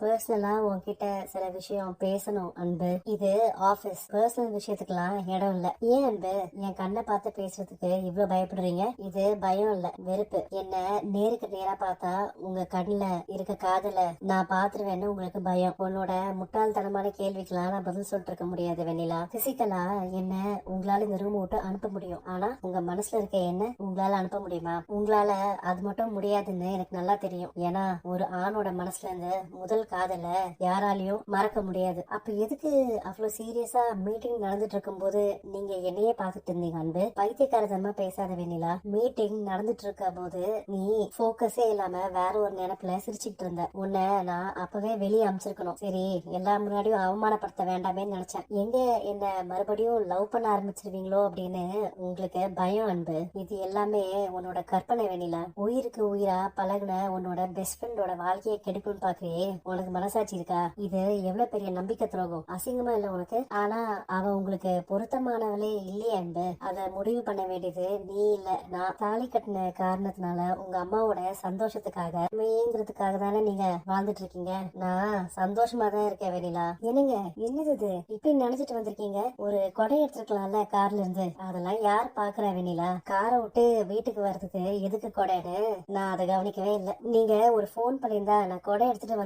பர்சனலா உன்கிட்ட சில விஷயம் பேசணும் அன்பு. இது ஆபீஸ் பர்சனல் விஷயத்துக்கெல்லாம் இடம் இல்ல. ஏன் அன்பு? என் கண்ணை பார்த்து பேசுறதுக்கு இவ்வளோ பயப்படுறீங்க? இது பயம் இல்ல. வெறுப்பு. என்ன நேருக்கு நேரா பார்த்தா உங்க கண்ணுல இருக்க காதல நான் பாத்துருவேன்னு உங்களுக்கு பயம். உன்னோட முட்டாள்தனமான கேள்விக்கெல்லாம் நான் பதில் சொல்லிட்டு இருக்க முடியாது வெண்ணிலா. பிசிக்கலா என்ன உங்களால இந்த ரூம் விட்டு அனுப்ப முடியும். ஆனா உங்க மனசுல இருக்க என்ன உங்களால அனுப்ப முடியுமா? உங்களால அது மட்டும் முடியாதுன்னு எனக்கு நல்லா தெரியும். ஏன்னா ஒரு ஆணோட மனசுல இருந்து முதல் காதலை யாராலையும் மறக்க முடியாது. அப்ப எதுக்கு அவ்வளவு சீரியஸா மீட்டிங் நடந்துட்டு இருக்கும்போது நீங்க என்னையே பார்த்துட்டு இருந்தீங்க அன்பு? பைத்தியக்காரதமா பேசாத வெண்ணிலா மீட்டிங் நடந்துட்டு இருக்க போது நீ போக்கஸே இல்லாம வேற ஒரு நினைப்புல சிரிச்சுட்டு இருந்த. உன்னை நான் அப்பவே வெளியே அமைச்சிருக்கணும். சரி எல்லா முன்னாடியும் அவமானப்படுத்த வேண்டாமேன்னு நினைச்சேன். எங்க என்ன மறுபடியும் லவ் பண்ண ஆரம்பிச்சிருவீங்களோ அப்படின்னு உங்களுக்கு பயம் அன்பு. இது எல்லாமே உன்னோட கற்பனை வெண்ணிலா. உயிருக்கு உயிரா பழகுன உன்னோட பெஸ்ட் ஃப்ரெண்டோட வாழ்க்கையை கெடுக்கும்னு பாக்குறியே. உனக்கு மனசாட்சி இருக்கா? இது எவ்வளவு பெரிய நம்பிக்கை துரோகம்? அசிங்கமா இல்ல உனக்கு? ஆனா அவ உங்களுக்கு பொருத்தமானவளே இல்லையே அன்பு. அத முடிவு பண்ண வேண்டியது நீ இல்ல. நான் தாலி கட்டின காரணத்தினால உங்க அம்மாவோட சந்தோஷத்துக்காக மேங்கிறதுக்காக தானே நீங்க வாழ்ந்துட்டு இருக்கீங்க. நான் சந்தோஷமா தான் இருக்கேன் வெண்ணிலா. என்னங்க? என்னது இது? இப்படி நினைச்சிட்டு வந்திருக்கீங்க? ஒரு கொடை எடுத்துருக்கலாம்ல கார்ல இருந்து. அதெல்லாம் யார் பாக்குறா வெண்ணிலா? காரை விட்டு வீட்டுக்கு வர்றதுக்கு எதுக்கு கொடைன்னு நான் அதை கவனிக்கவே இல்லை. நீங்க ஒரு ஃபோன் பண்ணியிருந்தா நான் கொடை எடுத்துட்டு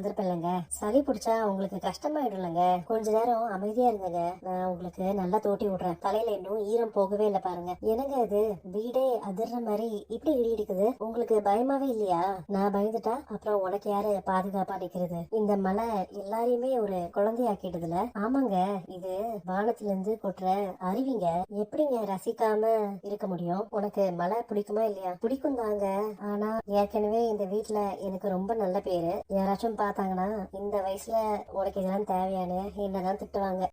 வந்திருப்பேன்லங்க சளி பிடிச்சா உங்களுக்கு கஷ்டமாயிடும்லங்க. கொஞ்ச நேரம் அமைதியா இருந்தங்க. நான் உங்களுக்கு நல்லா தோட்டி விடுறேன். தலையில இன்னும் ஈரம் போகவே இல்லை பாருங்க. என்னங்க இது? வீடே அதிர்ற மாதிரி இப்படி இடி இடிக்குது. உங்களுக்கு பயமாவே இல்லையா? நான் பயந்துட்டா அப்புறம் உனக்கு யாரு பாதுகாப்பா நிக்கிறது? இந்த மலை எல்லாரையுமே ஒரு குழந்தையாக்கிடுதுல. ஆமாங்க. இது வானத்துல இருந்து கொட்டுற அருவிங்க. எப்படிங்க ரசிக்காம இருக்க முடியும்? உனக்கு மழை பிடிக்குமா இல்லையா? பிடிக்கும் தாங்க ஆனா ஏற்கனவே இந்த வீட்டுல எனக்கு ரொம்ப நல்ல பேரு. யாராச்சும் பார்த்தாங்கன்னா இந்த வயசுல உனக்கு இதெல்லாம் தேவையானு என்னதான் திட்டுவாங்க.